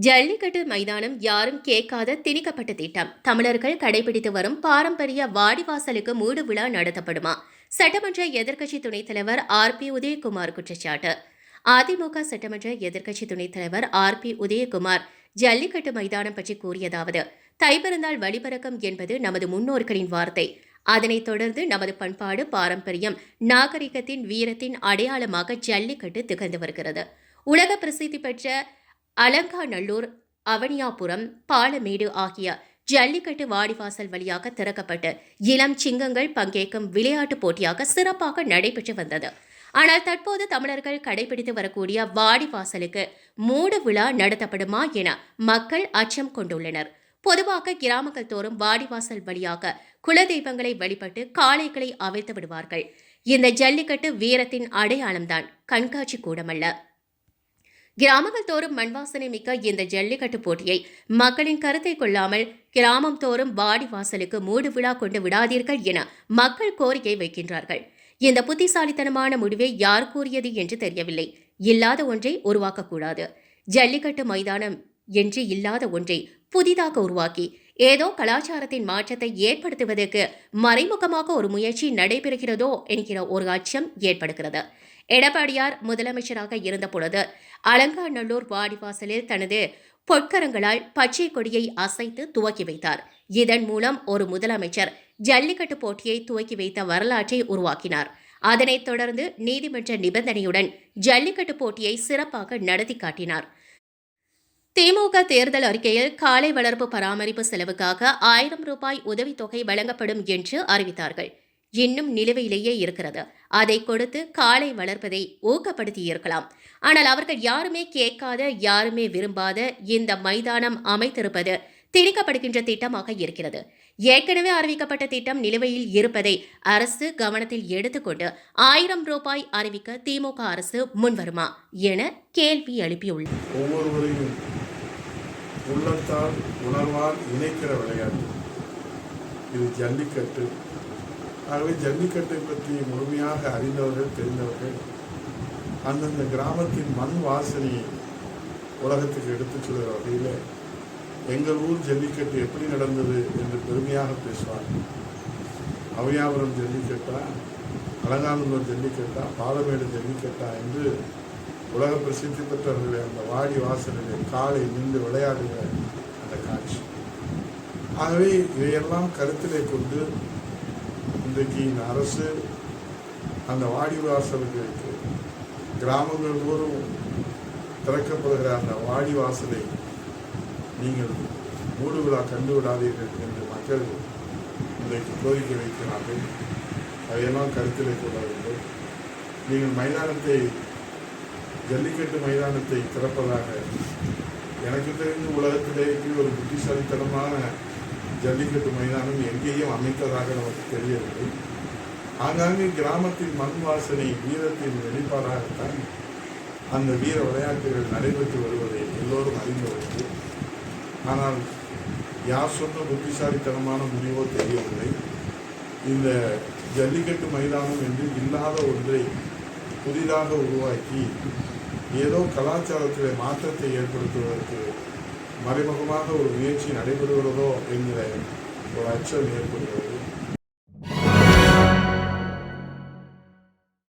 ஜல்லிக்கட்டு மைதானம் யாரும் கேட்காத திணிக்கப்பட்ட திட்டம். தமிழர்கள் கடைபிடித்து வரும் பாரம்பரிய வாடிவாசலுக்கு மூடு விழா நடத்தப்படுமா? சட்டமன்ற எதிர்க்கட்சி துணைத் தலைவர் ஆர். பி. உதயகுமார் குற்றச்சாட்டு. அதிமுக சட்டமன்ற எதிர்க்கட்சி துணைத் தலைவர் ஆர். பி. உதயகுமார் ஜல்லிக்கட்டு மைதானம் பற்றி கூறியதாவது தைப்பிறந்தால் வழிபறக்கம் என்பது நமது முன்னோர்களின் வார்த்தை. அதனைத் தொடர்ந்து நமது பண்பாடு பாரம்பரியம் நாகரிகத்தின் வீரத்தின் அடையாளமாக ஜல்லிக்கட்டு திகழ்ந்து வருகிறது. உலக பிரசித்தி பெற்ற அலங்காநல்லூர் அவனியாபுரம் பாலமேடு ஆகிய ஜல்லிக்கட்டு வாடிவாசல் வழியாக திறக்கப்பட்டு இளம் சிங்கங்கள் பங்கேற்கும் விளையாட்டுப் போட்டியாக சிறப்பாக நடைபெற்று வந்தது. ஆனால் தற்போது தமிழர்கள் கடைபிடித்து வரக்கூடிய வாடிவாசலுக்கு மூடு விழா நடத்தப்படுமா என மக்கள் அச்சம் கொண்டுள்ளனர். பொதுவாக கிராமங்கள் தோறும் வாடிவாசல் வழியாக குலதெய்வங்களை வழிபட்டு காளைகளை அவிழ்த்து விடுவார்கள். இந்த ஜல்லிக்கட்டு வீரத்தின் அடையாளம்தான் கண்காட்சி கூடமல்ல. கிராமங்கள் தோறும் மண்வாசனை மிக்க இந்த ஜல்லிக்கட்டு போட்டியை மக்களின் கருத்தை கொள்ளாமல் கிராமம் தோறும் வாடி வாசலுக்கு மூடு விழா கொண்டு விடாதீர்கள் என மக்கள் கோரிக்கை வைக்கின்றார்கள். இந்த புத்திசாலித்தனமான முடிவை யார் கூறியது என்று தெரியவில்லை. இல்லாத ஒன்றை உருவாக்கக்கூடாது. ஜல்லிக்கட்டு மைதானம் என்று இல்லாத ஒன்றை புதிதாக உருவாக்கி ஏதோ கலாச்சாரத்தின் மாற்றத்தை ஏற்படுத்துவதற்கு மறைமுகமாக ஒரு முயற்சி நடைபெறுகிறதோ என்கிற ஒரு அச்சம் ஏற்படுகிறது. எடப்பாடியார் முதலமைச்சராக இருந்தபொழுது அலங்காநல்லூர் வாடிவாசலில் தனது பொற்கரங்களால் பச்சை கொடியை அசைத்து துவக்கி வைத்தார். இதன் மூலம் ஒரு முதலமைச்சர் ஜல்லிக்கட்டு போட்டியை துவக்கி வைத்த வரலாற்றை உருவாக்கினார். அதனைத் தொடர்ந்து நீதிமன்ற நிபந்தனையுடன் ஜல்லிக்கட்டு போட்டியை சிறப்பாக நடத்தி காட்டினார். திமுக தேர்தல் அறிக்கையில் காலை வளர்ப்பு பராமரிப்பு செலவுக்காக ஆயிரம் ரூபாய் உதவித்தொகை வழங்கப்படும் என்று அறிவித்தார்கள். இன்னும் நிலுவையிலேயே இருக்கிறது. அதை கொடுத்து காளை வளர்ப்பதை ஊக்கப்படுத்தி இருக்கலாம் ஆனால் அவர்கள் யாருமே கேட்காத யாருமே விரும்பாத இந்த மைதானம் அமைத்திருப்பது திணிக்கப்படுகின்ற திட்டமாக இருக்கிறது. ஏற்கனவே அறிவிக்கப்பட்ட திட்டம் நிலுவையில் இருப்பதை அரசு கவனத்தில் எடுத்துக்கொண்டு ஆயிரம் ரூபாய் அறிவிக்க திமுக அரசு முன்வருமா என கேள்வி எழுப்பியுள்ளது. உள்ளத்தால் உணர்வால் இணைக்கிற விளையாட்டு. இது ஜல்லிக்கட்டு. ஆகவே ஜல்லிக்கட்டை பற்றி முழுமையாக அறிந்தவர்கள் தெரிந்தவர்கள் அந்தந்த கிராமத்தின் மண் வாசனையை உலகத்துக்கு எடுத்துச் செல்கிற வகையில் எங்கள் ஊர் ஜல்லிக்கட்டு எப்படி நடந்தது என்று பெருமையாக பேசுவார் அவையாபுரம் ஜல்லிக்கட்டா அலங்காநல்லூர் ஜல்லிக்கட்டா பாலமேடு ஜல்லிக்கட்டா என்று உலக பிரசித்தி பெற்றவர்களை அந்த வாடி வாசலிலே காலை நின்று விளையாடுகிற அந்த காட்சி. ஆகவே இதையெல்லாம் கருத்திலே கொண்டு இன்றைக்கு இந்த அரசு அந்த வாடி வாசல்களுக்கு கிராமங்கள் தோறும் திறக்கப்படுகிற அந்த வாடி வாசலை நீங்கள் மூடு விழா கண்டு விடாதீர்கள் என்று மக்கள் இன்றைக்கு கோரிக்கை வைக்கிறார்கள். அதையெல்லாம் கருத்திலே கொள்ள வேண்டும். நீங்கள் மைதானத்தை ஜல்லிக்கட்டு மைதானத்தை திறப்பதாக எனக்கு தெரிந்து உலகத்திலேயே ஒரு புத்திசாலித்தனமான ஜல்லிக்கட்டு மைதானம் எங்கேயும் அமைத்ததாக நமக்கு தெரியவில்லை. ஆங்காங்கே கிராமத்தின் மண் வாசனை வீரத்தின் வெளிப்பாடாகத்தான் அந்த வீர விளையாட்டுகள் நடைபெற்று வருவதை எல்லோரும் அறிந்து வருது ஆனால் யார் சொன்ன புத்திசாலித்தனமான முடிவோ தெரியவில்லை. இந்த ஜல்லிக்கட்டு மைதானம் என்று இல்லாத ஒன்றை புதிதாக உருவாக்கி ஏதோ கலாச்சாரத்தில் மாற்றத்தை ஏற்படுத்துவதற்கு மறைமுகமாக ஒரு முயற்சி நடைபெறுகிறதோ என்கிற ஒரு அச்சம் ஏற்படுகிறது.